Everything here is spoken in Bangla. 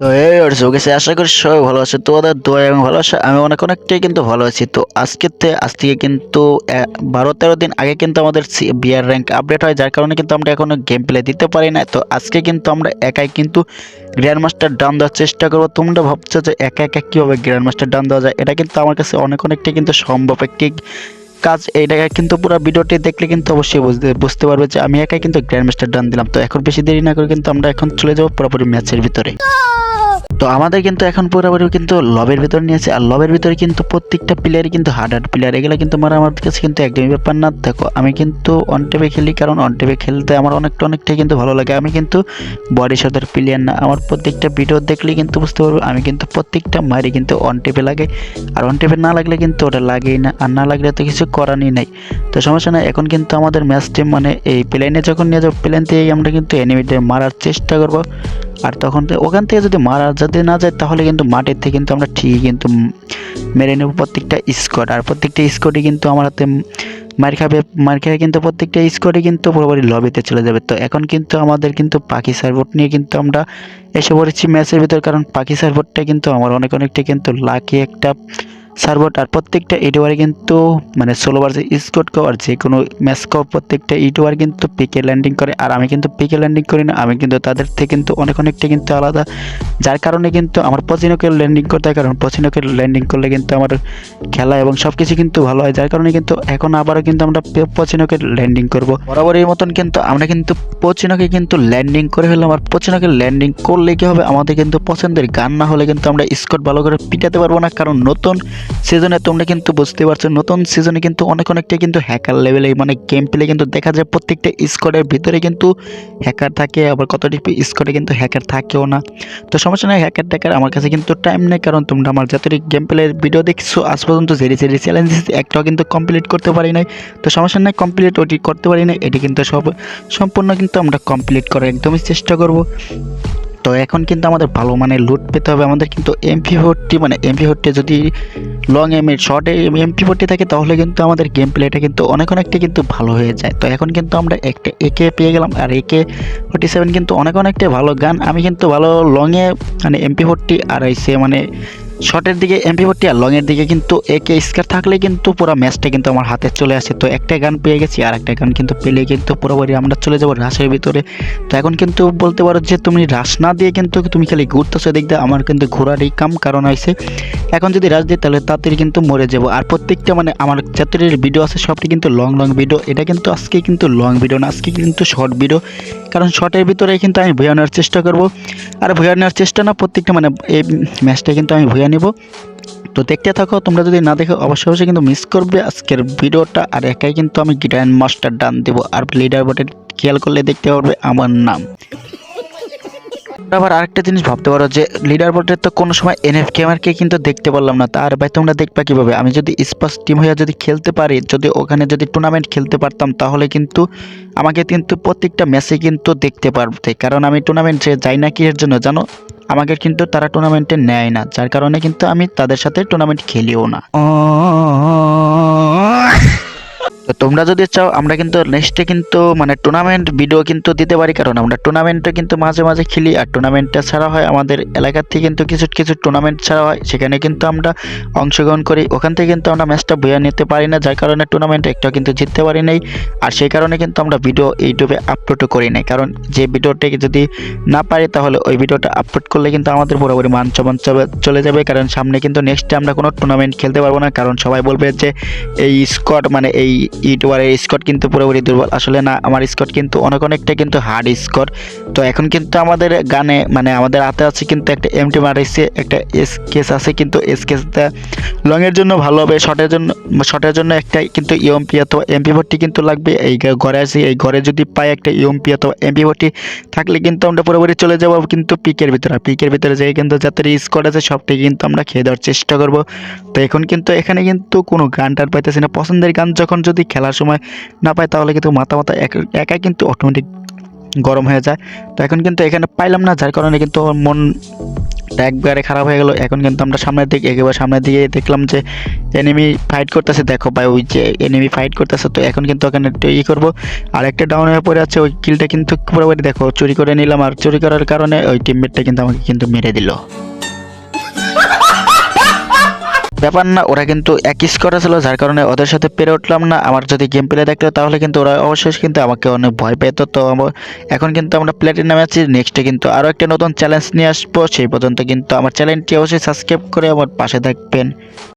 তো এই গেছে আশা করি সবাই ভালো আছে। তোমাদের দোয়া এবং ভালোবাসা, আমি অনেক অনেকটাই কিন্তু ভালো আছি। তো আজকের তে, আজ থেকে কিন্তু বারো তেরো দিন আগে কিন্তু আমাদের বিয়ার র্যাঙ্ক আপডেট হয়, যার কারণে কিন্তু আমরা এখনও গেম প্লে দিতে পারি না তো আজকে কিন্তু আমরা একাই কিন্তু গ্র্যান্ড মাস্টার ডান দেওয়ার চেষ্টা করব। তোমরা ভাবছ যে একা একা কীভাবে গ্র্যান্ড মাস্টার ডান দেওয়া যায়? এটা কিন্তু আমার কাছে অনেক অনেকটাই কিন্তু সম্ভব একটি কাজ। এইটা কিন্তু পুরো ভিডিওটি দেখলে কিন্তু অবশ্যই বুঝতে বুঝতে পারবে যে আমি একাই কিন্তু গ্র্যান্ড মাস্টার ডান দিলাম। তো এখন বেশি দেরি না করে কিন্তু আমরা এখন চলে যাব পুরোপুরি ম্যাচের ভিতরে। তো আমাদের কিন্তু এখন পুরোপুরি কিন্তু লবের ভিতরে নিয়েছে আর লবের ভিতরে কিন্তু প্রত্যেকটা প্লেয়ারই কিন্তু হার্ড হার্ড প্লেয়ার এগুলো কিন্তু আমার আমার কাছে কিন্তু একদমই ব্যাপার না। দেখো, আমি কিন্তু অন টেপে খেলি কারণ অন টেপে খেলতে আমার অনেকটা, অনেকটাই কিন্তু ভালো লাগে। আমি কিন্তু বডি শটের প্লেয়ার না। আমার প্রত্যেকটা ভিডিও দেখলে কিন্তু বুঝতে পারব, আমি কিন্তু প্রত্যেকটা মারি কিন্তু অন টেপে লাগে। আর অন টেপে না লাগলে কিন্তু ওটা লাগেই না। আর না লাগলে তো কিছু করারই নাই। তো সমস্যা নাই, এখন কিন্তু আমাদের ম্যাচ টিম মানে এই প্লেনে যখন নিয়ে যাব প্লেন থেকেই আমরা কিন্তু এনিমিদের মারার চেষ্টা করব। আর তখন ওখান থেকে যদি মারা যদি না যায়, তাহলে কিন্তু থেকে কিন্তু আমরা ঠিকই কিন্তু মেরে নেব প্রত্যেকটা স্কোয়াড। আর প্রত্যেকটা স্কোয়াডই কিন্তু আমার হাতে মার খাবে, মার খেয়ে কিন্তু প্রত্যেকটা স্কোয়াডই কিন্তু পুরোপুরি লবিতে চলে যাবে। তো এখন কিন্তু আমাদের কিন্তু পাখি সার্ভোট নিয়ে কিন্তু আমরা এসে পড়েছি ম্যাচের ভিতর, কারণ পাখি সার্ভোটটা কিন্তু আমার অনেক অনেকটা কিন্তু লাকি একটা সার্ভোট আর প্রত্যেকটা ইউটিউবারে কিন্তু মানে ষোলোবার যে স্কোট কো আর যে কোনো ম্যাচ কো প্রত্যেকটা ইউটিউবার কিন্তু পিকে ল্যান্ডিং করে। আর আমি কিন্তু পিকে ল্যান্ডিং করি না, আমি কিন্তু তাদের থেকে কিন্তু অনেক, অনেকটা কিন্তু আলাদা। যার কারণে কিন্তু আমার পচিনকে ল্যান্ডিং করতে হয়, কারণ পচিনকে ল্যান্ডিং করলে কিন্তু আমার খেলা এবং সব কিছু কিন্তু ভালো হয়। যার কারণে কিন্তু এখন আবারও কিন্তু আমরা পচিনকে ল্যান্ডিং করব। বরাবরের মতন কিন্তু আমরা কিন্তু পচিনকে কিন্তু ল্যান্ডিং করে ফেললাম। আর পচিনকে ল্যান্ডিং করলে কি হবে? আমাদের কিন্তু পছন্দের গান না হলে কিন্তু আমরা স্কোট ভালো করে পিটাতে পারব না। কারণ নতুন সিজনে তোমরা কিন্তু বুঝতে পারছ, নতুন সিজনে কিন্তু অনেক অনেকটা কিন্তু হ্যাকার লেভেলে মানে গেম প্লে কিন্তু দেখা যায়। প্রত্যেকটা স্কোয়াডের ভিতরে কিন্তু হ্যাকার থাকে, আবার কতটি স্কোয়াডে কিন্তু হ্যাকার থাকেও না। তো সমস্যা নেই হ্যাকার ট্যাকার আমার কাছে কিন্তু টাইম নেই, কারণ তোমরা আমার যতটি গেম প্লের ভিডিও দেখছ, আজ পর্যন্ত জেরি জেরি চ্যালেঞ্জ একটাও কিন্তু কমপ্লিট করতে পারি নাই। তো সমস্যা নাই কমপ্লিট ওটি করতে পারি নাই, এটি কিন্তু সব সম্পূর্ণ কিন্তু আমরা কমপ্লিট করার একদমই চেষ্টা করব। তো এখন কিন্তু আমাদের ভালো মানে লুট পেতে হবে। আমাদের কিন্তু এমপি ফোরটি মানে এমপি ফোরটি যদি লং এম এর শর্টে এমপি ফোরটি থাকে, তাহলে কিন্তু আমাদের গেম প্লেটা কিন্তু অনেক অনেকটা কিন্তু ভালো হয়ে যায়। তো এখন কিন্তু আমরা একটা একে পেয়ে গেলাম, আর একে ফোরটি সেভেন কিন্তু অনেক অনেকটাই ভালো গান। আমি কিন্তু ভালো লংয়ে মানে এমপি ফোরটি আর এসে মানে শর্টের দিকে এমপি ফোরটি আর লংয়ের দিকে কিন্তু একে স্কার থাকলে কিন্তু পুরো ম্যাচটা কিন্তু আমার হাতে চলে আসে। তো একটা গান পেয়ে গেছি আর একটা গান কিন্তু পেলে কিন্তু পুরোপুরি আমরা চলে যাব রাশের ভিতরে। তো এখন কিন্তু বলতে পারো যে তুমি রাশ না দিয়ে কিন্তু তুমি খালি ঘুরতেছো দেখতে আমার কিন্তু ঘোরারই কাম কারণ হয়েছে। এখন যদি রাশ দিই তাহলে তাড়াতাড়ি কিন্তু মরে যাব। আর প্রত্যেকটা মানে আমার যাত্রীর ভিডিও আছে, সবটি কিন্তু লং লং ভিডিও এটা কিন্তু আজকে কিন্তু লং ভিডিও না, আজকে কিন্তু শর্ট ভিডিও কারণ শর্টের ভিতরে কিন্তু আমি ভুয়া চেষ্টা করব। আর ভুয়া চেষ্টা না, প্রত্যেকটা মানে এই ম্যাচটা কিন্তু আমি ভুয়া নেব। তো দেখতে থাকো, তোমরা যদি না দেখো, অবশ্যই অবশ্যই কিন্তু মিস করবে আজকের ভিডিওটা। আর একাই কিন্তু আমি গ্র্যান্ড মাস্টার ডান দেবো। আর লিডার বোর্ডে খেয়াল করলে দেখতে পারবে আমার নাম। আবার আরেকটা জিনিস ভাবতে পারো যে লিডার বোর্ডের তো কোনো সময় এনএফ গেমারকে কিন্তু দেখতে পারলাম না। তার ভাই, তোমরা দেখবা কীভাবে? আমি যদি স্পাস টিম হয়ে যদি খেলতে পারি, যদি ওখানে যদি টুর্নামেন্ট খেলতে পারতাম, তাহলে কিন্তু আমাকে কিন্তু প্রত্যেকটা ম্যাচে কিন্তু দেখতে পারবে কারণ আমি টুর্নামেন্টে যাই না কি এর জন্য, জানো? আমাকে কিন্তু তারা টুর্নামেন্টে নেয় না, যার কারণে কিন্তু আমি তাদের সাথে টুর্নামেন্ট খেলিও না। তো তোমরা যদি চাও, আমরা কিন্তু নেক্সটে কিন্তু মানে টুর্নামেন্ট ভিডিও কিন্তু দিতে পারি। কারণ আমরা টুর্নামেন্টে কিন্তু মাঝে মাঝে খেলি, আর টুর্নামেন্টটা ছাড়া হয় আমাদের এলাকার থেকে কিন্তু কিছু কিছু টুর্নামেন্ট ছাড়া হয়। সেখানে কিন্তু আমরা অংশগ্রহণ করি। ওখান থেকে কিন্তু আমরা ম্যাচটা বইয়া নিতে পারি না, যার কারণে টুর্নামেন্টে একটা কিন্তু জিততে পারি নাই। আর সেই কারণে কিন্তু আমরা ভিডিও ইউটিউবে আপলোডও করি নাই। কারণ যে ভিডিওটাকে যদি না পারি, তাহলে ওই ভিডিওটা আপলোড করলে কিন্তু আমাদের পুরোপুরি মান চমান চলে যাবে। কারণ সামনে কিন্তু নেক্সটে আমরা কোনো টুর্নামেন্ট খেলতে পারব না। কারণ সবাই বলবে যে, এই স্কট মানে এই ইউটিউবারের স্কট কিন্তু পুরোপুরি দুর্বল। আসলে না, আমার স্কট কিন্তু অনেক অনেকটা কিন্তু হার্ড স্কট। তো এখন কিন্তু আমাদের গানে মানে আমাদের হাতে আছে কিন্তু একটা এমটি মারাইছে একটা এস কেস আছে কিন্তু এস কেসটা লংয়ের জন্য ভালো হবে শর্টের জন্য শর্টের জন্য একটা কিন্তু ইএমপি অথবা এমপি ভর্তি কিন্তু লাগবে। এই ঘরে আছে, এই ঘরে যদি পাই একটা ইএমপি অথবা এমপি ভর্তি থাকলে কিন্তু আমরা পুরোপুরি চলে যাব কিন্তু পিকের ভিতরে। পিকের ভিতরে যে কিন্তু যাদের স্কোয়াড আছে সবটাই কিন্তু আমরা খেয়ে দেওয়ার চেষ্টা করব। তো এখন কিন্তু এখানে কিন্তু কোনো গানটার পাইতেছি না। পছন্দের গান যখন যদি খেলার সময় না পাই তাহলে কিন্তু মাথা মাথা এক- একাই কিন্তু অটোমেটিক গরম হয়ে যায়। তো এখন কিন্তু এখানে পাইলাম না, যার কারণে কিন্তু মন একবারে খারাপ হয়ে গেল। এখন কিন্তু আমরা সামনের দিকে, একেবারে সামনের দিকে দেখলাম যে এনিমি ফাইট করতেছে। দেখো ভাই, ওই যে এনিমি ফাইট করতেছে। তো এখন কিন্তু ওখানে একটু ই করব। আর একটা ডাউন হয়ে পড়ে আছে, ওই কিলটা কিন্তু পুরোপুরি দেখো, চুরি করে নিলাম। আর চুরি করার কারণে ওই টিমমেটটা কিন্তু আমাকে কিন্তু মেরে দিল। ব্যাপার না, ওরা কিন্তু এক স্কোয়াডে ছিল, যার কারণে ওদের সাথে পেরে উঠলাম না। আমার যদি গেম প্লে দেখতো তাহলে কিন্তু ওরা অবশ্যই কিন্তু আমাকে অনেক ভয় পেত। তো এখন কিন্তু আমরা প্ল্যাটিনামে আছি। নেক্সটে কিন্তু আরও একটা নতুন চ্যালেঞ্জ নিয়ে আসব। সেই পর্যন্ত কিন্তু আমার চ্যানেলটি অবশ্যই সাবস্ক্রাইব করে আমার পাশে থাকবেন।